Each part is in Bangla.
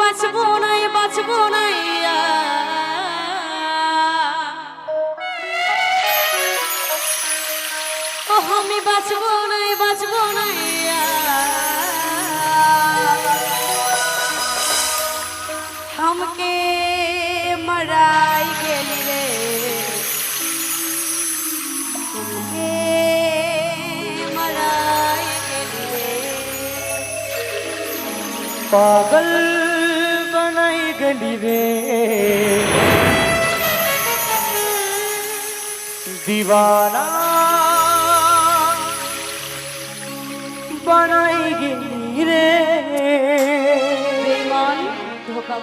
বাঁচবো নাই বাঁচবো নাই আমি বাঁচবো নাই বাঁচবো নাই हमके मराई गेली रे तुमके मराई गेली रे पागल गली रे। दीवाना बनाई गली रे धोखा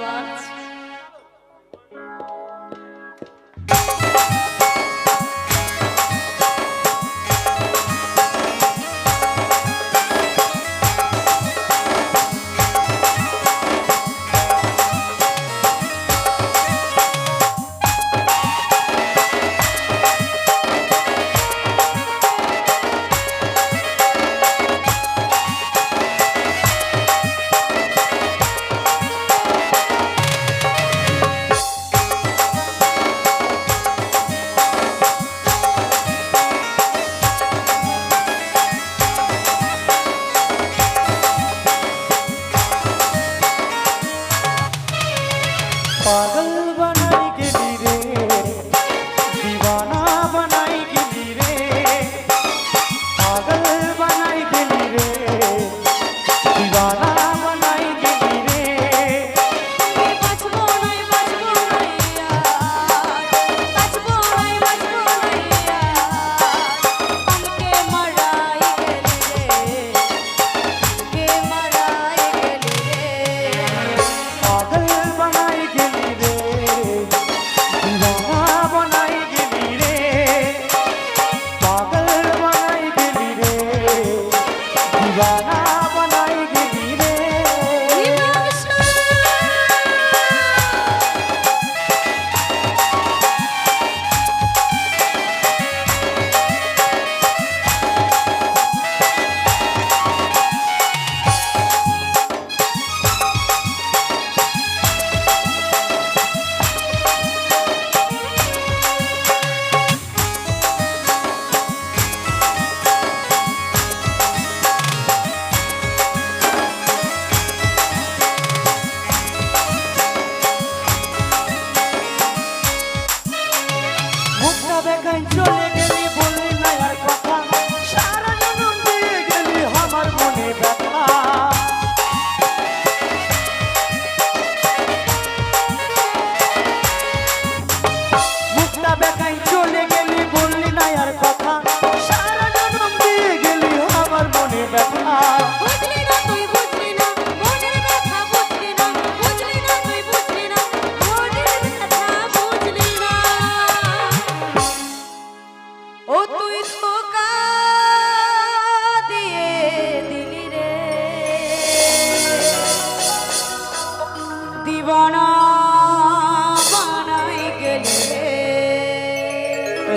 Bye.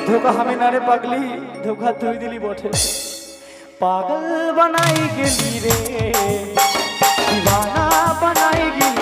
ধোকা আমি নারে পাগলি, ধোকা তুই দিলি বটে। পাগল বানাই গেলি রে, দিবানা বানাই গেলি